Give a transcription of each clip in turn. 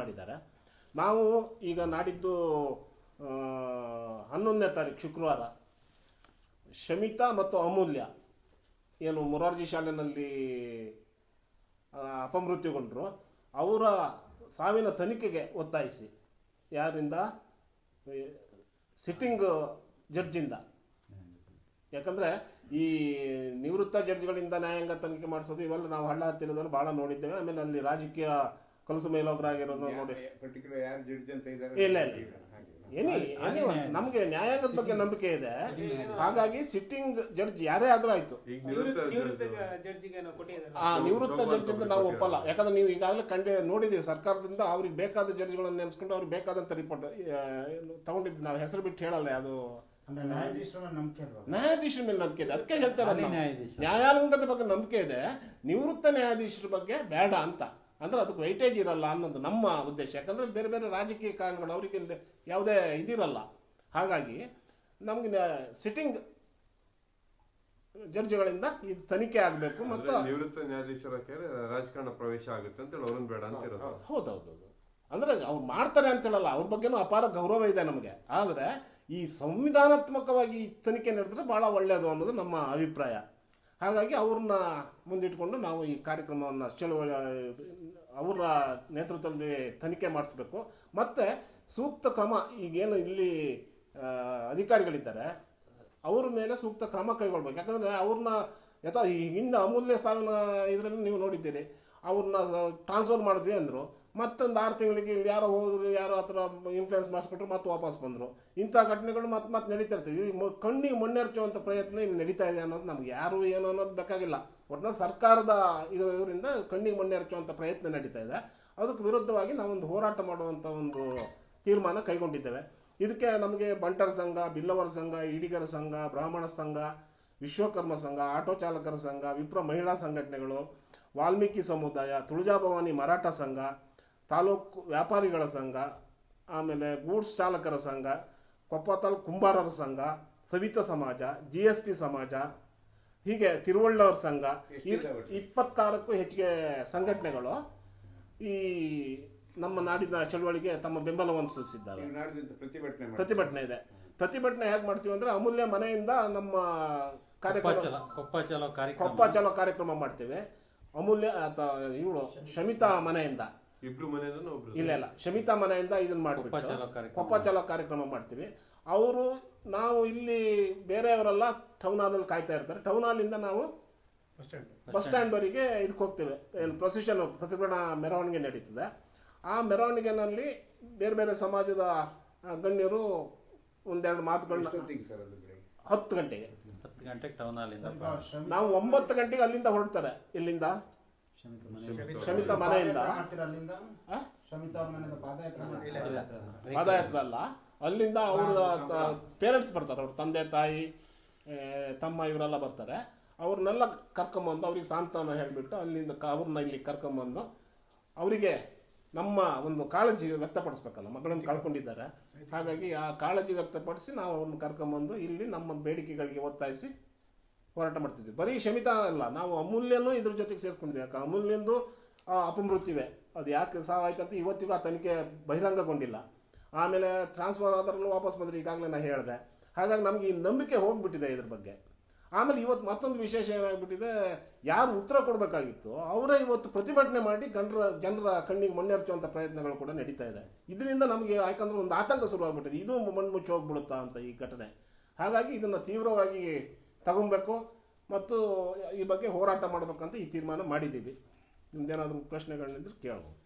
ಮಾಡಿದ್ದಾರೆ. ನಾವು ಈಗ ನಾಡಿದ್ದು ಹನ್ನೊಂದನೇ ತಾರೀಕು ಶುಕ್ರವಾರ ಶಮಿತಾ ಮತ್ತು ಅಮೂಲ್ಯ ಏನು ಮೊರಾರ್ಜಿ ಶಾಲೆಯಲ್ಲಿ ಅಪಮೃತ್ಯುಗೊಂಡರು. ಅವರ ಸಾವಿನ ತನಿಖೆಗೆ ಒತ್ತಾಯಿಸಿ ಯಾರಿಂದ ಸಿಟ್ಟಿಂಗ್ ಜಡ್ಜಿಂದ. ಯಾಕಂದರೆ ಈ ನಿವೃತ್ತ ಜಡ್ಜ್ಗಳಿಂದ ನ್ಯಾಯಾಂಗ ತನಿಖೆ ಮಾಡಿಸೋದು ಇವೆಲ್ಲ ನಾವು ಹಳ್ಳ ಹತ್ತಿರೋದನ್ನು ಭಾಳ ನೋಡಿದ್ದೇವೆ. ಆಮೇಲೆ ಅಲ್ಲಿ ರಾಜಕೀಯ ಕಲಸು ಮೇಲೊಬ್ಬರಾಗಿರೋದು ನೋಡಿ. ಪರ್ಟಿಕ್ಯುಲರ್ ಯಾರು ಜಡ್ಜ್ ಅಂತ ಇದ್ದಾರೆ ಇಲ್ಲ, ಇಲ್ಲ. ಏನಿ ಏನಿ ನಮಗೆ ನ್ಯಾಯಾಂಗದ ಬಗ್ಗೆ ನಂಬಿಕೆ ಇದೆ. ಹಾಗಾಗಿ ಸಿಟ್ಟಿಂಗ್ ಜಡ್ಜ್ ಯಾರೇ ಆದ್ರೂ ಆಯ್ತು. ಆ ನಿವೃತ್ತ ಜಡ್ಜ್ ಅಂತ ನಾವು ಒಪ್ಪಲ್ಲ. ಯಾಕಂದ್ರೆ ನೀವು ಈಗಾಗಲೇ ಕಂಡು ನೋಡಿದೀವಿ ಸರ್ಕಾರದಿಂದ ಅವ್ರಿಗೆ ಬೇಕಾದ ಜಡ್ಜ್ಗಳನ್ನು ನೇಮಿಸ್ಕೊಂಡು ಅವ್ರಿಗೆ ಬೇಕಾದಂತ ರಿಪೋರ್ಟ್ ತಗೊಂಡಿದ್ದು. ನಾವು ಹೆಸರು ಬಿಟ್ಟು ಹೇಳಲ್ಲ ಅದು ನ್ಯಾಯಾಧೀಶರ ಮೇಲೆ ನಂಬಿಕೆ ಇದೆ. ಅದಕ್ಕೆ ಹೇಳ್ತಾರೆ ನ್ಯಾಯಾಲಯದ ಬಗ್ಗೆ ನಂಬಿಕೆ ಇದೆ. ನಿವೃತ್ತ ನ್ಯಾಯಾಧೀಶರ ಬಗ್ಗೆ ಬೇಡ ಅಂತ. ಅಂದ್ರೆ ಅದಕ್ಕೆ ವೈಟೇಜ್ ಇರಲ್ಲ ಅನ್ನೋದು ನಮ್ಮ ಉದ್ದೇಶ. ಯಾಕಂದರೆ ಬೇರೆ ಬೇರೆ ರಾಜಕೀಯ ಕಾರಣಗಳು ಅವರಿಗೆ ಯಾವುದೇ ಇದಿರಲ್ಲ. ಹಾಗಾಗಿ ನಮಗೆ ಸಿಟ್ಟಿಂಗ್ ಜಡ್ಜ್ಗಳಿಂದ ಇದು ತನಿಖೆ ಆಗಬೇಕು ಮತ್ತು ನಿವೃತ್ತ ನ್ಯಾಯಾಧೀಶರ ರಾಜಕಾರಣ ಪ್ರವೇಶ ಆಗುತ್ತೆ ಅಂತೇಳಿ ಅವ್ರನ್ನ ಬೇಡ ಅಂತ ಹೌದು ಹೌದು. ಅಂದರೆ ಅವ್ರು ಮಾಡ್ತಾರೆ ಅಂತ ಹೇಳಲ್ಲ ಅವ್ರ ಬಗ್ಗೆನೂ ಅಪಾರ ಗೌರವ ಇದೆ ನಮಗೆ. ಆದರೆ ಈ ಸಂವಿಧಾನಾತ್ಮಕವಾಗಿ ಈ ತನಿಖೆ ನಡೆದ್ರೆ ಭಾಳ ಒಳ್ಳೆಯದು ಅನ್ನೋದು ನಮ್ಮ ಅಭಿಪ್ರಾಯ. ಹಾಗಾಗಿ ಅವ್ರನ್ನ ಮುಂದಿಟ್ಕೊಂಡು ನಾವು ಈ ಕಾರ್ಯಕ್ರಮವನ್ನು ಚಳುವಳಿ, ಅವರ ನೇತೃತ್ವದಲ್ಲಿ ತನಿಖೆ ಮಾಡಿಸ್ಬೇಕು. ಮತ್ತು ಸೂಕ್ತ ಕ್ರಮ, ಈಗೇನು ಇಲ್ಲಿ ಅಧಿಕಾರಿಗಳಿದ್ದಾರೆ, ಅವ್ರ ಮೇಲೆ ಸೂಕ್ತ ಕ್ರಮ ಕೈಗೊಳ್ಬೇಕು. ಯಾಕಂದರೆ ಅವ್ರನ್ನ ಯಥಾ ಹಿಂದೆ ಅಮೂಲ್ಯ ಸಾವಿನ ಇದರಲ್ಲಿ ನೀವು ನೋಡಿದ್ದೀರಿ. ಅವ್ರನ್ನ ಟ್ರಾನ್ಸ್ಫರ್ ಮಾಡಿದ್ವಿ ಅಂದರು. ಮತ್ತೊಂದು ಆರು ತಿಂಗಳಿಗೆ ಇಲ್ಲಿ ಯಾರೋ ಹೋದ್ರು, ಯಾರೋ ಹತ್ರ ಇನ್ಫ್ಲುಯೆನ್ಸ್ ಮಾಡಿಸ್ಬಿಟ್ರು, ಮತ್ತೆ ವಾಪಸ್ ಬಂದರು. ಇಂಥ ಘಟನೆಗಳು ಮತ್ತೆ ಮತ್ತೆ ನಡೀತಾ ಇರ್ತದೆ ಈ ಕಣ್ಣಿಗೆ ಮಣ್ಣೆರಚುವಂಥ ಪ್ರಯತ್ನ ಇಲ್ಲಿ ನಡೀತಾ ಇದೆ ಅನ್ನೋದು ನಮ್ಗೆ ಯಾರು ಏನು ಅನ್ನೋದು ಬೇಕಾಗಿಲ್ಲ. ಒಟ್ಟಿನ ಸರ್ಕಾರದ ಇದರ ಇವರಿಂದ ಕಣ್ಣಿಗೆ ಮಣ್ಣೆರಚುವಂಥ ಪ್ರಯತ್ನ ನಡೀತಾ ಇದೆ. ಅದಕ್ಕೆ ವಿರುದ್ಧವಾಗಿ ನಾವೊಂದು ಹೋರಾಟ ಮಾಡುವಂಥ ಒಂದು ತೀರ್ಮಾನ ಕೈಗೊಂಡಿದ್ದೇವೆ. ಇದಕ್ಕೆ ನಮಗೆ ಬಂಟರ ಸಂಘ, ಬಿಲ್ಲವರ ಸಂಘ, ಈಡಿಗರ ಸಂಘ, ಬ್ರಾಹ್ಮಣ ಸಂಘ, ವಿಶ್ವಕರ್ಮ ಸಂಘ, ಆಟೋ ಚಾಲಕರ ಸಂಘ, ವಿಪ್ರ ಮಹಿಳಾ ಸಂಘಟನೆಗಳು, ವಾಲ್ಮೀಕಿ ಸಮುದಾಯ, ತುಳಜಾಭವಾನಿ ಮರಾಠ ಸಂಘ ತಾಲೂಕು ವ್ಯಾಪಾರಿಗಳ ಸಂಘ ಆಮೇಲೆ ಗೂಡ್ಸ್ ಚಾಲಕರ ಸಂಘ ಕೊಪ್ಪ ತಾಲೂಕು ಕುಂಬಾರರ ಸಂಘ ಸವಿತ ಸಮಾಜ ಜಿ ಎಸ್ ಪಿ ಸಮಾಜ ಹೀಗೆ ತಿರುವಳ್ಳವರ ಸಂಘ ಇಪ್ಪತ್ತಾರಕ್ಕೂ ಹೆಚ್ಚಿಗೆ ಸಂಘಟನೆಗಳು ಈ ನಮ್ಮ ನಾಡಿನ ಚಳವಳಿಗೆ ತಮ್ಮ ಬೆಂಬಲವನ್ನು ಸೂಚಿಸಿದ್ದಾರೆ ಪ್ರತಿಭಟನೆ ಪ್ರತಿಭಟನೆ ಇದೆ. ಪ್ರತಿಭಟನೆ ಹೇಗೆ ಮಾಡ್ತೀವಿ ಅಂದ್ರೆ ಅಮೂಲ್ಯ ಮನೆಯಿಂದ ನಮ್ಮ ಕಾರ್ಯಕ್ರಮ ಕೊಪ್ಪ ಚಲೋ ಕಾರ್ಯಕ್ರಮ. ಮಾಡ್ತೇವೆ. ಅಮೂಲ್ಯ ಇವಳು ಶಮಿತಾ ಮನೆಯಿಂದ. ಇಲ್ಲ ಇಲ್ಲ. ಶಮಿತಾ ಮನೆಯಿಂದ ಇದನ್ನ ಮಾಡ್ಬಿಟ್ಟು ಕೊಪ್ಪ ಚಲೋ ಕಾರ್ಯಕ್ರಮ ಮಾಡ್ತೀವಿ. ಅವರು ನಾವು ಇಲ್ಲಿ ಬೇರೆಯವರೆಲ್ಲ ಟೌನ್ ಹಾಲಲ್ಲಿ ಕಾಯ್ತಾ ಇರ್ತಾರೆ. ಟೌನ್ ಹಾಲಿಂದ ನಾವು ಬಸ್ ಸ್ಟ್ಯಾಂಡ್ವರೆಗೆ ಇದಕ್ಕೆ ಹೋಗ್ತೇವೆ. ಏನು ಪ್ರೊಸೆಷನ್ ಪ್ರತಿಭಟನಾ ಮೆರವಣಿಗೆ ನಡೀತದೆ. ಆ ಮೆರವಣಿಗೆನಲ್ಲಿ ಬೇರೆ ಬೇರೆ ಸಮಾಜದ ಗಣ್ಯರು ಒಂದೆರಡು ಮಾತುಗಳನ್ನ ಹತ್ತು ಗಂಟೆಗೆ. ನಾವು ಒಂಬತ್ತು ಗಂಟೆಗೆ ಅಲ್ಲಿಂದ ಹೊರಡ್ತಾರೆ. ಇಲ್ಲಿಂದ ಶಮಿತಾ ಮನೆಯಿಂದ ಪಾದಯಾತ್ರ. ಅಲ್ಲ? ಅಲ್ಲಿಂದ ಅವರ ಪೇರೆಂಟ್ಸ್ ಬರ್ತಾರೆ. ಅವ್ರ ತಂದೆ ತಾಯಿ ತಮ್ಮ ಇವರೆಲ್ಲ ಬರ್ತಾರೆ. ಅವ್ರನ್ನೆಲ್ಲ ಕರ್ಕೊಂಬಂದು ಅವ್ರಿಗೆ ಸಾಂತ್ವನ ಹೇಳಿಬಿಟ್ಟು ಅಲ್ಲಿಂದ ಕ- ಅವ್ರನ್ನ ಇಲ್ಲಿ ಕರ್ಕೊಂಬಂದು ಅವರಿಗೆ ನಮ್ಮ ಒಂದು ಕಾಳಜಿ ವ್ಯಕ್ತಪಡಿಸ್ಬೇಕಲ್ಲ ಮಗಳನ್ನು ಕಳ್ಕೊಂಡಿದ್ದಾರೆ. ಹಾಗಾಗಿ ಆ ಕಾಳಜಿ ವ್ಯಕ್ತಪಡಿಸಿ ನಾವು ಅವ್ರನ್ನ ಕರ್ಕೊಂಬಂದು ಇಲ್ಲಿ ನಮ್ಮ ಬೇಡಿಕೆಗಳಿಗೆ ಒತ್ತಾಯಿಸಿ ಹೋರಾಟ ಮಾಡ್ತಿದ್ವಿ. ಬರೀ ಶಮಿತಾ ಅಲ್ಲ, ನಾವು ಅಮೂಲ್ಯನೂ ಇದ್ರ ಜೊತೆಗೆ ಸೇರಿಸ್ಕೊಂಡಿದ್ವಿ. ಯಾಕೆ ಅಮೂಲ್ಯಂದು ಅಪಮೃತ್ಯುವೆ. ಅದು ಯಾಕೆ ಸಾವಾಯ್ತಂತ ಇವತ್ತಿಗೂ ಆ ತನಿಖೆ ಬಹಿರಂಗಗೊಂಡಿಲ್ಲ. ಆಮೇಲೆ ಟ್ರಾನ್ಸ್ಫರ್ ಆದ್ರಲ್ಲೂ ವಾಪಸ್ ಬಂದ್ರೆ ಈಗಾಗಲೇ ನಾನು ಹೇಳಿದೆ. ಹಾಗಾಗಿ ನಮಗೆ ಈ ನಂಬಿಕೆ ಹೋಗ್ಬಿಟ್ಟಿದೆ ಇದ್ರ ಬಗ್ಗೆ. ಆಮೇಲೆ ಇವತ್ತು ಮತ್ತೊಂದು ವಿಶೇಷ ಏನಾಗ್ಬಿಟ್ಟಿದೆ, ಯಾರು ಉತ್ತರ ಕೊಡಬೇಕಾಗಿತ್ತು, ಅವರೇ ಇವತ್ತು ಪ್ರತಿಭಟನೆ ಮಾಡಿ ಗಂಡರ, ಜನರ ಕಣ್ಣಿಗೆ ಮಣ್ಣೆರಚುವಂಥ ಪ್ರಯತ್ನಗಳು ಕೂಡ ನಡೀತಾ ಇದೆ. ಇದರಿಂದ ನಮಗೆ ಯಾಕಂದ್ರೆ ಒಂದು ಆತಂಕ ಶುರುವಾಗ್ಬಿಟ್ಟಿದೆ. ಇದು ಮಣ್ಣು ಮುಚ್ಚಿ ಹೋಗ್ಬಿಡುತ್ತಾ ಅಂತ ಈ ಘಟನೆ. ಹಾಗಾಗಿ ಇದನ್ನು ತೀವ್ರವಾಗಿ ತಗೊಬೇಕು ಮತ್ತು ಈ ಬಗ್ಗೆ ಹೋರಾಟ ಮಾಡಬೇಕಂತ ಈ ತೀರ್ಮಾನ ಮಾಡಿದ್ದೀವಿ. ನಿಮ್ದೇನಾದರೂ ಪ್ರಶ್ನೆಗಳನ್ನಿದ್ರೆ ಕೇಳಬಹುದು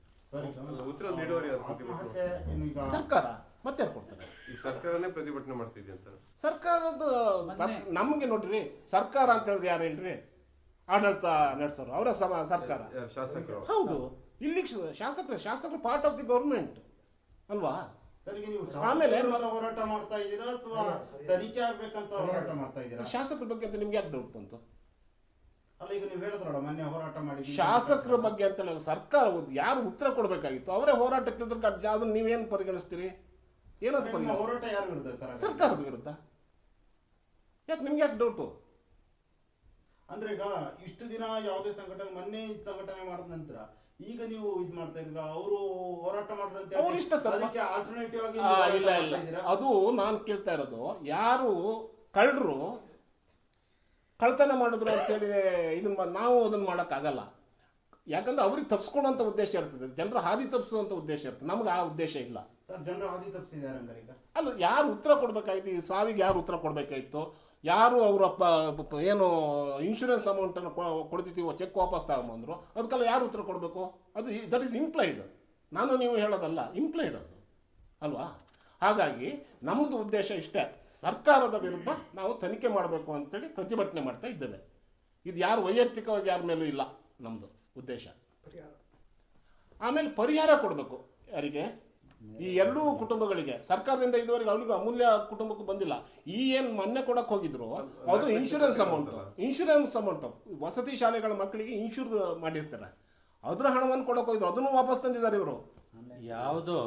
ಉತ್ತರ ಯಾರು ಪ್ರತಿಭಟನೆ ಸರ್ಕಾರ ಮತ್ತೆ ಯಾರು ಕೊಡ್ತಾರೆ? ಈ ಸರ್ಕಾರನೇ ಪ್ರತಿಭಟನೆ ಅಂತ. ಸರ್ಕಾರದ ಸರ್- ನಮಗೆ ನೋಡ್ರಿ ಸರ್ಕಾರ ಅಂತ ಹೇಳಿದ್ರೆ ಯಾರು ಹೇಳ್ರಿ? ಆಡಳಿತ ನಡೆಸೋರು ಅವರ ಸಮ ಸರ್ಕಾರ. ಶಾಸಕರು. ಹೌದು. ಇಲ್ಲಿ ಶಾಸಕರು ಶಾಸಕರು ಪಾರ್ಟ್ ಆಫ್ ದಿ ಗೌರ್ಮೆಂಟ್ ಅಲ್ವಾ? ಆಮೇಲೆ ಹೋರಾಟ ಮಾಡ್ತಾ ಇದ್ದೀರಾ ಅಥವಾ ತನಿಖೆ ಆಗ್ಬೇಕಂತ ಹೋರಾಟ ಮಾಡ್ತಾ ಇದ್ದೀರಾ? ಶಾಸಕರ ಬಗ್ಗೆ ಅಂತ ನಿಮ್ಗೆ ಯಾಕೆ ಡೌಟ್ ಬಂತು? ಅಲ್ಲ ಈಗ ನೀವು ಹೇಳಿದ್ರಲ್ಲ ಮೊನ್ನೆ ಹೋರಾಟ ಮಾಡಿ ಶಾಸಕರ ಬಗ್ಗೆ ಅಂತ ಹೇಳಲ್ಲ ಸರ್ಕಾರ ಯಾರು ಉತ್ತರ ಕೊಡಬೇಕಾಗಿತ್ತು? ಅವರೇ ಹೋರಾಟಕ್ಕೆ ಅದನ್ನ ನೀವೇನು ಪರಿಗಣಿಸ್ತೀರಿ? ಏನಂತ ಹೋರಾಟ ಯಾರು ವಿರುದ್ಧ ಸರ್ ಸರ್ಕಾರದ ವಿರುದ್ಧ. ಯಾಕೆ ನಿಮ್ಗೆ ಯಾಕೆ ಡೌಟು ಅಂದ್ರೆ ಈಗ ಇಷ್ಟು ದಿನ ಯಾವುದೇ ಸಂಘಟನೆ ಮೊನ್ನೆ ಸಂಘಟನೆ ಮಾಡಿದ ನಂತರ ಈಗ ನೀವು ಇದು ಮಾಡ್ತಾ ಇದ್ರ ಅವರು ಹೋರಾಟ ಮಾಡ್ರಂತೆ ಅವ್ರ ಇಷ್ಟ ಸರ್. ಅದಕ್ಕೆ ಆಲ್ಟರ್ನೇಟಿವ್ ಆಗಿ ಇಲ್ಲ ಇಲ್ಲ. ಅದು ನಾನು ಕೇಳ್ತಾ ಇರೋದು ಯಾರು ಕಳ್ಳರು ಕಳ್ತನ ಮಾಡಿದ್ರು ಅಂತೇಳಿ ಇದನ್ನ ನಾವು ಅದನ್ನ ಮಾಡೋಕ್ಕಾಗಲ್ಲ. ಯಾಕಂದ್ರೆ ಅವ್ರಿಗೆ ತಪ್ಪಿಸ್ಕೊಳೋಂಥ ಉದ್ದೇಶ ಇರ್ತದೆ. ಜನರ ಹಾದಿ ತಪ್ಪಿಸುವಂಥ ಉದ್ದೇಶ ಇರ್ತದೆ. ನಮ್ಗೆ ಆ ಉದ್ದೇಶ ಇಲ್ಲ. ಜನರು ಹಾದಿ ತಪ್ಪಿಸಿದ್ದಾರೆ ಅಲ್ಲ ಯಾರು ಉತ್ತರ ಕೊಡ್ಬೇಕಾಯ್ತು? ಈ ಸಾವಿಗೆ ಯಾರು ಉತ್ತರ ಕೊಡಬೇಕಾಗಿತ್ತು ಯಾರು ಅವರ ಪ- ಏನು ಇನ್ಶೂರೆನ್ಸ್ ಅಮೌಂಟನ್ನು ಕೊಡ್ತಿದ್ದೀವೋ ಚೆಕ್ ವಾಪಸ್ ತಗೊಂಬಂದ್ರು ಅದಕ್ಕೆಲ್ಲ ಯಾರು ಉತ್ತರ ಕೊಡಬೇಕು? ಅದು ದಟ್ ಈಸ್ ಇಂಪ್ಲೈಡ್ ನಾನು ನೀವು ಹೇಳೋದಲ್ಲ ಇಂಪ್ಲೈಡ್ ಅದು. ಅಲ್ವಾ? ಹಾಗಾಗಿ ನಮ್ಮದು ಉದ್ದೇಶ ಇಷ್ಟೇ. ಸರ್ಕಾರದ ವಿರುದ್ಧ ನಾವು ತನಿಖೆ ಮಾಡಬೇಕು ಅಂತೇಳಿ ಪ್ರತಿಭಟನೆ ಮಾಡ್ತಾ ಇದ್ದೇವೆ. ಇದು ಯಾರು ವೈಯಕ್ತಿಕವಾಗಿ ಯಾರ ಮೇಲೂ ಇಲ್ಲ ನಮ್ಮದು ಉದ್ದೇಶ. ಆಮೇಲೆ ಪರಿಹಾರ ಕೊಡಬೇಕು. ಯಾರಿಗೆ? ಈ ಎರಡೂ ಕುಟುಂಬಗಳಿಗೆ, ಸರ್ಕಾರದಿಂದ ಇದುವರೆಗೆ ಅವನಿಗೂ ಅಮೂಲ್ಯ ಕುಟುಂಬಕ್ಕೂ ಬಂದಿಲ್ಲ. ಈ ಏನು ಮೊನ್ನೆ ಕೊಡಕ್ಕೆ ಹೋಗಿದ್ರು, ಅದು ಇನ್ಶೂರೆನ್ಸ್ ಅಮೌಂಟ್ ಇನ್ಶೂರೆನ್ಸ್ ಅಮೌಂಟ್ ವಸತಿ ಶಾಲೆಗಳ ಮಕ್ಕಳಿಗೆ ಇನ್ಶೂರ್ ಮಾಡಿರ್ತಾರೆ. ಅದ್ರ ಹಣವನ್ನು ಕೊಡಕ್ಕೆ ಹೋಗಿದ್ರು, ಅದನ್ನು ವಾಪಸ್ ತಂದಿದ್ದಾರೆ ಇವರು. ಯಾವುದೋ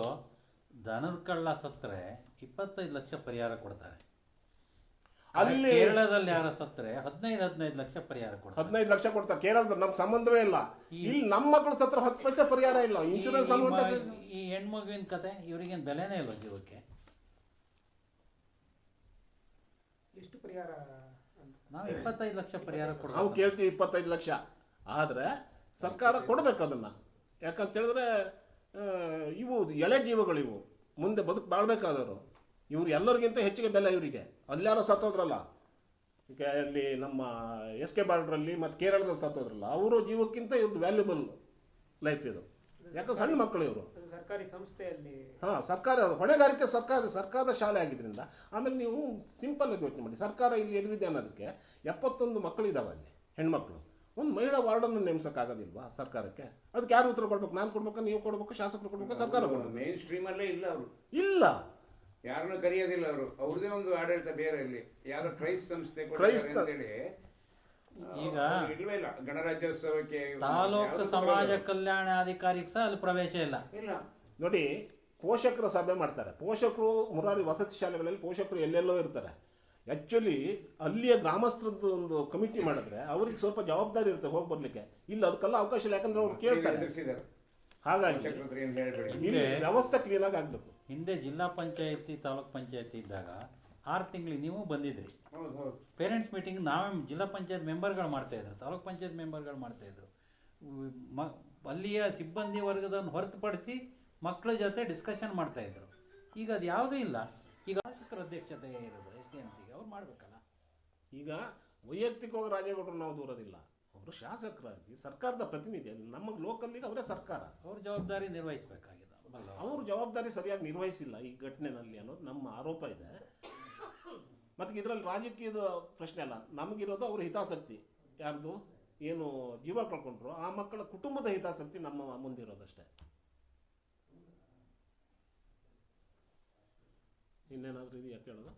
ದನದ ಕಳ್ಳ ಸತ್ತರೆ ಇಪ್ಪತ್ತೈದು ಲಕ್ಷ ಪರಿಹಾರ ಕೊಡ್ತಾರೆ. ಅಲ್ಲಿ ಕೇರಳದಲ್ಲಿ ಯಾರ ಸತ್ತರೆ ಹದಿನೈದು ಹದಿನೈದು ಲಕ್ಷ ಪರಿಹಾರ ಕೊಡ್ತಾರೆ. ಹದಿನೈದು ಲಕ್ಷ ಕೊಡ್ತಾರೆ. ಕೇರಳದ ನಮ್ಗೆ ಸಂಬಂಧವೇ ಇಲ್ಲ. ಇಲ್ಲಿ ನಮ್ಮ ಮಕ್ಕಳು ಸತ್ರ ಹತ್ತು ಪೈಸೆ ಪರಿಹಾರ ಇಲ್ಲ. ಇನ್ಶೂರೆನ್ಸ್ ಅಮೌಂಟ್ ಈ ಹೆಣ್ಮಗುವಿನ ಕತೆ ಇವರಿಗೇನು ಬೆಲೆನೇ ಇಲ್ಲ ಜೀವಕ್ಕೆ? ಎಷ್ಟು ಪರಿಹಾರ ನಾವು ಇಪ್ಪತ್ತೈದು ಲಕ್ಷ ಪರಿಹಾರ ನಾವು ಕೊಡ್ಬೇಕು ಕೇಳ್ತೀವಿ ಇಪ್ಪತ್ತೈದು ಲಕ್ಷ. ಆದರೆ ಸರ್ಕಾರ ಕೊಡಬೇಕು ಅದನ್ನು. ಯಾಕಂತ ಹೇಳಿದ್ರೆ ಆ, ಇವು ಎಳೆ ಜೀವಗಳು ಇವು ಮುಂದೆ ಬದುಕು ಬಾಳ್ಬೇಕಾದವರು. ಇವ್ರು ಎಲ್ಲರಿಗಿಂತ ಹೆಚ್ಚಿಗೆ ಬೆಲೆ ಇವರಿಗೆ. ಅಲ್ಲಾರೋ ಸತ್ತೋದ್ರಲ್ಲ. ಈಗ ಅಲ್ಲಿ ನಮ್ಮ ಎಸ್ ಕೆ ಬಾರ್ಡ್ರಲ್ಲಿ ಮತ್ತು ಕೇರಳದಲ್ಲಿ ಸತ್ತೋದ್ರಲ್ಲ ಅವರು ಜೀವಕ್ಕಿಂತ ಇವ್ರದ್ದು ವ್ಯಾಲ್ಯೂಬಲ್ ಲೈಫ್ ಇದು. ಯಾಕಂದ್ರೆ ಸಣ್ಣ ಮಕ್ಕಳು ಇವರು. ಸರ್ಕಾರಿ ಸಂಸ್ಥೆಯಲ್ಲಿ ಹಾಂ ಸರ್ಕಾರ ಹೊಣೆಗಾರಿಕೆ ಸರ್ಕಾರ ಸರ್ಕಾರದ ಶಾಲೆ ಆಗಿದ್ದರಿಂದ ಆಮೇಲೆ ನೀವು ಸಿಂಪಲ್ ಆಗಿ ಯೋಚನೆ ಮಾಡಿ. ಸರ್ಕಾರ ಇಲ್ಲಿ ಎಲ್ಲಿದೆ ಅನ್ನೋದಕ್ಕೆ ಎಪ್ಪತ್ತೊಂದು ಮಕ್ಕಳಿದ್ದಾವೆ ಅಲ್ಲಿ ಹೆಣ್ಮಕ್ಳು. ಒಂದು ಮಹಿಳಾ ವಾರ್ಡನ್ನು ನೇಮಿಸೋಕ್ಕಾಗೋದಿಲ್ವಾ ಸರ್ಕಾರಕ್ಕೆ? ಅದಕ್ಕೆ ಯಾರು ಉತ್ತರ ಕೊಡ್ಬೇಕು? ನಾನು ಕೊಡ್ಬೇಕು ನೀವು ಕೊಡ್ಬೇಕು ಶಾಸಕರು ಕೊಡ್ಬೇಕು ಸರ್ಕಾರ ಕೊಡ್ಬೇಕು? ಮೇನ್ ಸ್ಟ್ರೀಮ್ ಅಲ್ಲೇ ಇಲ್ಲ ಅವರು. ಇಲ್ಲ. ಯಾರನ್ನೂ ಕರೆಯೋದಿಲ್ಲ ಅವರು. ಅವ್ರದೇ ಒಂದು ಆಡಳಿತ ಬೇರೆ ಇಲ್ಲಿ. ಯಾರು ಕ್ರೈಸ್ತ ಸಂಸ್ಥೆ ಕೊಡ್ತಾರೆ ಕ್ರೈಸ್ತ- ಅಂತೇಳಿ ಈಗ ಇಲ್ಲ. ಗಣರಾಜ್ಯೋತ್ಸವಕ್ಕೆ ತಾಲೂಕು ಸಮಾಜ ಕಲ್ಯಾಣ ಕಲ್ಯಾಣಾಧಿಕಾರಿಗೆ ಸಹ ಅಲ್ಲಿ ಪ್ರವೇಶ ಇಲ್ಲ. ಇಲ್ಲ. ನೋಡಿ ಪೋಷಕರ ಸಭೆ ಮಾಡ್ತಾರೆ. ಪೋಷಕರು ಮುರಾರಿ ವಸತಿ ಶಾಲೆಗಳಲ್ಲಿ ಪೋಷಕರು ಎಲ್ಲೆಲ್ಲೋ ಇರ್ತಾರೆ. ಆ್ಯಕ್ಚುಲಿ ಅಲ್ಲಿಯ ಗ್ರಾಮಸ್ಥರದ್ದು ಒಂದು ಕಮಿಟಿ ಮಾಡಿದ್ರೆ ಅವ್ರಿಗೆ ಸ್ವಲ್ಪ ಜವಾಬ್ದಾರಿ ಇರುತ್ತೆ ಹೋಗಿ ಬರ್ಲಿಕ್ಕೆ. ಇಲ್ಲ ಅದಕ್ಕೆಲ್ಲ ಅವಕಾಶ ಇಲ್ಲ. ಯಾಕಂದ್ರೆ ಅವ್ರು ಕೇಳ್ತಾರೆ. ಹಾಗಾಗಿ ಇಲ್ಲಿ ವ್ಯವಸ್ಥೆ ಕ್ಲೀನಾಗಿ ಆಗಬೇಕು. ಹಿಂದೆ ಜಿಲ್ಲಾ ಪಂಚಾಯತಿ ತಾಲೂಕ್ ಪಂಚಾಯತಿ ಇದ್ದಾಗ ಆರು ತಿಂಗಳಿಗೆ ನೀವು ಬಂದಿದ್ರಿ. ಹೌದು ಹೌದು. ಪೇರೆಂಟ್ಸ್ ಮೀಟಿಂಗ್ ನಾವೇ ಜಿಲ್ಲಾ ಪಂಚಾಯತ್ ಮೆಂಬರ್ಗಳು ಮಾಡ್ತಾ ಇದ್ರು ತಾಲೂಕ್ ಪಂಚಾಯತ್ ಮೆಂಬರ್ಗಳು ಮಾಡ್ತಾ ಇದ್ರು. ಮ ಅಲ್ಲಿಯ ಸಿಬ್ಬಂದಿ ವರ್ಗದನ್ನು ಹೊರತುಪಡಿಸಿ ಮಕ್ಕಳ ಜೊತೆ ಡಿಸ್ಕಷನ್ ಮಾಡ್ತಾ ಇದ್ರು. ಈಗ ಅದು ಯಾವುದೂ ಇಲ್ಲ. ಈಗ ಶಾಸಕರ ಅಧ್ಯಕ್ಷತೆ ಇರೋದು ಎಸ್ ಡಿ ಎಂ ಸಿಗೆ ಅವ್ರು ಮಾಡಬೇಕಲ್ಲ. ಈಗ ವೈಯಕ್ತಿಕವಾಗಿ ರಾಜೇಗೌಡರು ನಾವು ದೂರದಿಲ್ಲ. ಅವರು ಶಾಸಕರಾಗಿ ಸರ್ಕಾರದ ಪ್ರತಿನಿಧಿ ನಮ್ಮ ಲೋಕಲ್ಲಿಗೆ ಅವರೇ ಸರ್ಕಾರ. ಅವ್ರ ಜವಾಬ್ದಾರಿ ನಿರ್ವಹಿಸಬೇಕಾಗಿದೆ. ಅವರು ಜವಾಬ್ದಾರಿ ಸರಿಯಾಗಿ ನಿರ್ವಹಿಸಿಲ್ಲ ಈ ಘಟನೆನಲ್ಲಿ ಅನ್ನೋದು ನಮ್ಮ ಆರೋಪ ಇದೆ. ಮತ್ತು ಇದರಲ್ಲಿ ರಾಜಕೀಯದ ಪ್ರಶ್ನೆ ಅಲ್ಲ ನಮಗಿರೋದು ಅವ್ರ ಹಿತಾಸಕ್ತಿ. ಯಾರ್ದು? ಏನು ಜೀವ ಕಳ್ಕೊಂಡ್ರು. ಆ ಮಕ್ಕಳ ಕುಟುಂಬದ ಹಿತಾಸಕ್ತಿ ನಮ್ಮ ಮುಂದಿರೋದಷ್ಟೇ. ಇನ್ನೇನಾದರೂ ಇದೆಯಾ ಕೇಳೋದು?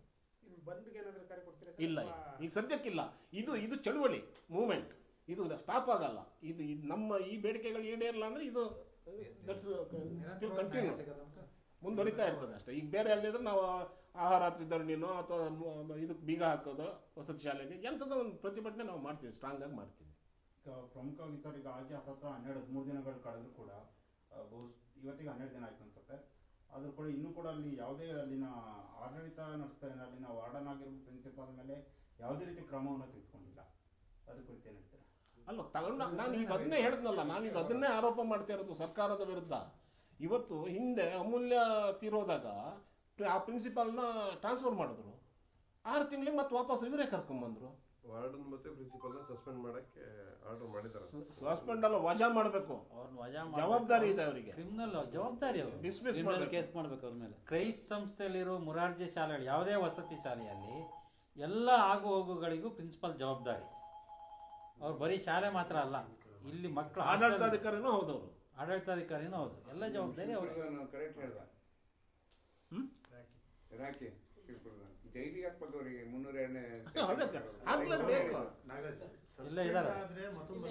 ಇಲ್ಲ ಈಗ ಸದ್ಯಕ್ಕಿಲ್ಲ. ಇದು ಇದು ಚಳುವಳಿ ಮೂಮೆಂಟ್ ಇದು ಸ್ಟಾಪ್ ಆಗಲ್ಲ. ಇದು ಇದು ನಮ್ಮ ಈ ಬೇಡಿಕೆಗಳು ಈಡೇರಲ್ಲ ಅಂದರೆ ಇದು ದಟ್ಸ್ ಸ್ಟಿಲ್ ಕಂಟಿನ್ಯೂ ಮುಂದುವರಿತಾ ಇರ್ತದೆ ಅಷ್ಟೇ. ಈಗ ಬೇರೆ ಅಲ್ಲಿದ್ರೆ ನಾವು ಆಹಾರಾತ್ರಿ ಧರಣಿನೋ ಅಥವಾ ಇದಕ್ಕೆ ಬೀಗ ಹಾಕೋದು ವಸತಿ ಶಾಲೆಗೆ ಎಂಥದ್ದು ಒಂದು ಪ್ರತಿಭಟನೆ ನಾವು ಮಾಡ್ತೀವಿ ಸ್ಟ್ರಾಂಗ್ ಆಗಿ ಮಾಡ್ತೀವಿ. ಈಗ ಪ್ರಮುಖವಾಗಿ ಸರ್ ಈಗ ಆಗಿ ಹತ್ರ ಹನ್ನೆರಡು ಹದಿಮೂರು ದಿನಗಳು ಕಳೆದ್ರು ಕೂಡ ಇವತ್ತಿಗೆ ಹನ್ನೆರಡು ದಿನ ಆಯ್ತು ಅನ್ಸುತ್ತೆ. ಆದ್ರೂ ಕೂಡ ಇನ್ನೂ ಕೂಡ ಅಲ್ಲಿ ಯಾವುದೇ ಅಲ್ಲಿನ ಆಡಳಿತ ನಡೆಸ್ತಾ ಇದೆ ಅಲ್ಲಿನ ವಾರ್ಡನ್ ಆಗಿರೋ ಪ್ರಿನ್ಸಿಪಾಲ್ ಮೇಲೆ ಯಾವುದೇ ರೀತಿ ಕ್ರಮವನ್ನು ತೆಗೆದುಕೊಂಡಿಲ್ಲ. ಅದ್ರ ಕುರಿತು ಅಲ್ಲ ತಗೊಂಡ ನಾನು ಈಗ ಅದನ್ನೇ ಹೇಳಿದ್ನಲ್ಲ ನಾನೀಗ ಅದನ್ನೇ ಆರೋಪ ಮಾಡ್ತಾ ಇರೋದು ಸರ್ಕಾರದ ವಿರುದ್ಧ. ಇವತ್ತು ಹಿಂದೆ ಅಮೂಲ್ಯ ತೀರೋದಾಗ ಆ ಪ್ರಿನ್ಸಿಪಾಲ್ನ ಟ್ರಾನ್ಸ್ಫರ್ ಮಾಡಿದ್ರು. ಆರು ತಿಂಗಳಿಗೆ ಮತ್ತೆ ವಾಪಸ್ ಇವರೇ ಕರ್ಕೊಂಬಂದ್ರು. ವಾರ್ಡನ್ ಮತ್ತೆ ಪ್ರಿನ್ಸಿಪಲ್ನ ಸಸ್ಪೆಂಡ್ ಮಾಡಕ್ಕೆ ಆರ್ಡರ್ ಮಾಡಿದ್ದಾರೆ ಸಸ್ಪೆಂಡ್ ಅಲ್ಲ ವಜಾ ಮಾಡಬೇಕು. ಅವ್ರನ್ನ ವಜಾ ಜವಾಬ್ದಾರಿ ಇದೆ ಅವರಿಗೆ. ಕ್ರಿಮಿನಲ್ ಜವಾಬ್ದಾರಿ ಅವರು. ಡಿಸ್ಮಿಸ್ ಮಾಡಿ ಕೇಸ್ ಮಾಡಬೇಕು ಅವ್ರ ಮೇಲೆ. ಕ್ರೈಸ್ಟ್ ಸಂಸ್ಥೆಯಲ್ಲಿರೋ ಮುರಾರ್ಜಿ ಶಾಲೆಗಳು ಯಾವುದೇ ವಸತಿ ಶಾಲೆಯಲ್ಲಿ ಎಲ್ಲ ಆಗು ಹೋಗುಗಳಿಗೂ ಪ್ರಿನ್ಸಿಪಲ್ ಜವಾಬ್ದಾರಿ. ಅವ್ರು ಬರೀ ಶಾಲೆ ಮಾತ್ರ ಅಲ್ಲ ಇಲ್ಲಿ ಮಕ್ಕಳು ಆಡಳಿತಾಧಿಕಾರಿನೂ ಆಡಳಿತ ಆಡಳಿತಾಧಿಕಾರಿನೂ ಹೌದು. ಎಲ್ಲ ಜವಾಬ್ದಾರಿ ಅವರು ಕರೆಕ್ಟ್ ಹೇಳ್ದ. ರಾಕಿ ಜೈಲಿಗೆ ಹಾಕ್ಬೇಕು ಅವರಿಗೆ ಮುನ್ನೂರ ಎರಡನೇ ಇಲ್ಲ ಇದಾರೆ. ಆದ್ರೆ ಮತ್ತೊಂದು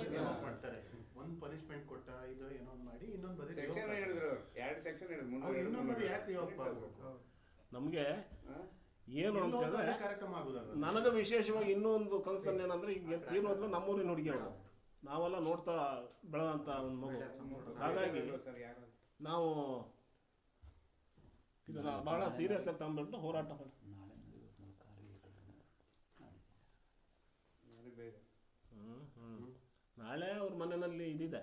ಮಾಡ್ತಾರೆ. ಒಂದು ಪನಿಷ್ಮೆಂಟ್ ಕೊಟ್ಟ ಇದು ಏನೋ ಒಂದ್ ಮಾಡಿ ಇನ್ನೊಂದು ಬದಿ ಸೆಕ್ಷನ್ ಹೇಳಿದ್ರು ಅವ್ರು. ಎರಡು ಸೆಕ್ಷನ್ ಹೇಳಿದ್ರು. ಮುನ್ನೂರ ಇನ್ನೊಂದ್ ಯಾಕೆ develop ನಮಗೆ? ಏನು ಅಂತ ಎಲ್ಲೋ ಹೇಳಿದ್ರೆ ಕಾರ್ಯಕ್ರಮ ಆಗುದಲ್ಲ ನನಗೆ ವಿಶೇಷವಾಗಿ ಇನ್ನೂ ಒಂದು ಕನ್ಸರ್ನ್ ಏನಂದ್ರೆ ಈಗ ತೀರೋದ್ಲು ನಮ್ಮೂರಿನ ಹುಡುಗಿ ಅವಳು. ನಾವೆಲ್ಲ ನೋಡ್ತಾ ಬೆಳೆದಂಥ ಒಂದು ಮಗು. ಹಾಗಾಗಿ ನಾವು ಇದನ್ನ ಬಹಳ ಸೀರಿಯಸ್ ಆಗಿ ತಗೊಂಡ್ಬಿಟ್ಟು ಹೋರಾಟ ಮಾಡಿ. ನಾಳೆ ನಡೆಯುವ ಕಾರ್ಯಕ್ರಮ ಹ್ಮ್, ಹ್ಮ್. ನಾಳೆ ಅವ್ರ ಮನೆಯಲ್ಲಿ ಇದಿದೆ.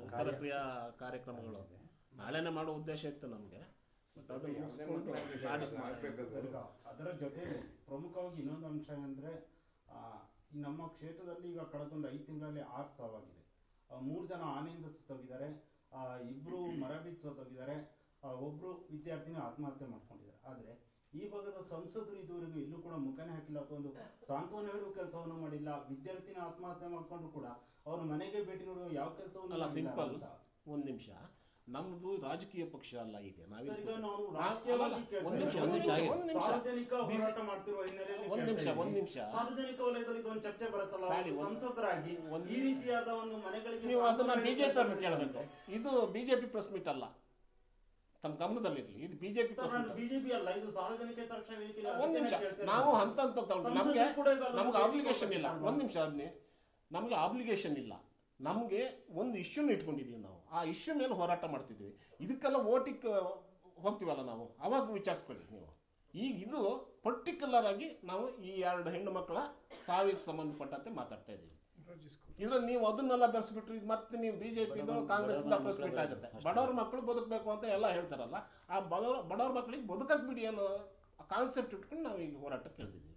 ಉತ್ತರ ಕ್ರಿಯಾ ಕಾರ್ಯಕ್ರಮಗಳು. ನಾಳೆನೇ ಮಾಡೋ ಉದ್ದೇಶ ಇತ್ತು ನಮಗೆ. ಅದರ ಜೊತೆ ಪ್ರಮುಖವಾಗಿ ಇನ್ನೊಂದು ಅಂಶ ಅಂದರೆ ನಮ್ಮ ಕ್ಷೇತ್ರದಲ್ಲಿ ಈಗ ಕಳೆದೊಂದು ಐದು ತಿಂಗಳಲ್ಲಿ ಆರು ಸಾವಾಗಿದೆ. ಮೂರು ಜನ ಆನೆಯಿಂದ ಸುತ್ತೋಗಿದ್ದಾರೆ. ಆ, ಇಬ್ರು ಮರ ಬಿದ್ದು ಸುತ್ತೋಗಿದ್ದಾರೆ. ಆ, ಒಬ್ರು ವಿದ್ಯಾರ್ಥಿನಿ ಆತ್ಮಹತ್ಯೆ ಮಾಡ್ಕೊಂಡಿದ್ದಾರೆ. ಆದರೆ ಈ ಭಾಗದ ಸಂಸದರು ಇದುವರೆಗೂ ಇಲ್ಲೂ ಕೂಡ ಮುಖನೇ ಹಾಕಿಲ್ಲ. ಅಥವಾ ಒಂದು ಸಾಂತ್ವನ ಹೇಳುವ ಕೆಲಸವನ್ನು ಮಾಡಿಲ್ಲ. ವಿದ್ಯಾರ್ಥಿನಿ ಆತ್ಮಹತ್ಯೆ ಮಾಡ್ಕೊಂಡ್ರು ಕೂಡ ಅವ್ರ ಮನೆಗೆ ಭೇಟಿ ನೀಡುವ ಯಾವ ಕೆಲಸವನ್ನು ಸಿಂಪಲ್. ಒಂದು ನಿಮಿಷ. ನಮ್ಮದು ರಾಜಕೀಯ ಪಕ್ಷ ಅಲ್ಲ ಅಲ್ಲ, ಒಂದ್ ನಿಮಿಷ ಒಂದು ನಿಮಿಷ ಒಂದು ನಿಮಿಷ ಒಂದ್ ನಿಮಿಷ ಒಂದು ನಿಮಿಷ. ಸಾರ್ವಜನಿಕ ವಲಯದಲ್ಲಿ ಇದೊಂದು ಚರ್ಚೆ ಬರುತ್ತಲ್ಲ ಸಂಸದರಾಗಿ ಒಂದ್- ಈ ರೀತಿಯಾದ ಒಂದು ಮನೆಗಳಿಗೆ ನೀವು ಅದನ್ನ ಬಿಜೆಪಿ ಅವ್ರನ್ನ ಕೇಳಬೇಕು. ಇದು ಬಿಜೆಪಿ ಪ್ರೆಸ್ ಮೀಟ್ ಅಲ್ಲ. ತಮ್ಮ ಗಮನದಲ್ಲಿರಲಿ. ಇದು ಬಿಜೆಪಿ ಬಿಜೆಪಿ ಅಲ್ಲ ಇದು ಸಾರ್ವಜನಿಕ ಒಂದ್ ನಿಮಿಷ. ನಾವು ಹಂತ ಹಂತ ತಗೊಂಡು. ನಮಗೆ ನಮ್ಗೆ ಆಬ್ಲಿಗೇಷನ್ ಇಲ್ಲ. ಒಂದ್ ನಿಮಿಷ ಅದನ್ನೇ ನಮಗೆ ಆಬ್ಲಿಗೇಷನ್ ಇಲ್ಲ. ನಮಗೆ ಒಂದು ಇಶ್ಯೂನ ಇಟ್ಕೊಂಡಿದ್ದೀವಿ ನಾವು. ಆ ಇಶ್ಯೂ ಮೇಲೆ ಹೋರಾಟ ಮಾಡ್ತಿದ್ವಿ. ಇದಕ್ಕೆಲ್ಲ ಓಟಿಗೆ ಹೋಗ್ತೀವಲ್ಲ ನಾವು? ಅವಾಗ ವಿಚಾರಿಸ್ಕೊಳ್ಳಿ ನೀವು. ಈಗ ಇದು ಪರ್ಟಿಕ್ಯುಲರ್ ಆಗಿ ನಾವು ಈ ಎರಡು ಹೆಣ್ಣು ಮಕ್ಕಳ ಸಾವಿಗೆ ಸಂಬಂಧಪಟ್ಟಂತೆ ಮಾತಾಡ್ತಾ ಇದ್ದೀವಿ ಇದ್ರಲ್ಲಿ ನೀವು ಅದನ್ನೆಲ್ಲ ಬೆರೆಸ್ಬಿಟ್ರೆ ಇದು ಮತ್ತೆ ನೀವು ಬಿಜೆಪಿದು ಕಾಂಗ್ರೆಸ್ಸಿಂದ ಪ್ರೆಸ್ ಮೀಟ್ ಆಗುತ್ತೆ. ಬಡವ್ರ ಮಕ್ಕಳು ಬದುಕಬೇಕು ಅಂತ ಎಲ್ಲ ಹೇಳ್ತಾರಲ್ಲ. ಆ ಬಡವ್ರ ಬಡವ್ರ ಮಕ್ಕಳಿಗೆ ಬದುಕಕ್ಕೆ ಬಿಡಿ ಅನ್ನೋ ಕಾನ್ಸೆಪ್ಟ್ ಇಟ್ಕೊಂಡು ನಾವು ಈಗ ಹೋರಾಟಕ್ಕೆ ಕೇಳ್ತಿದ್ದೀವಿ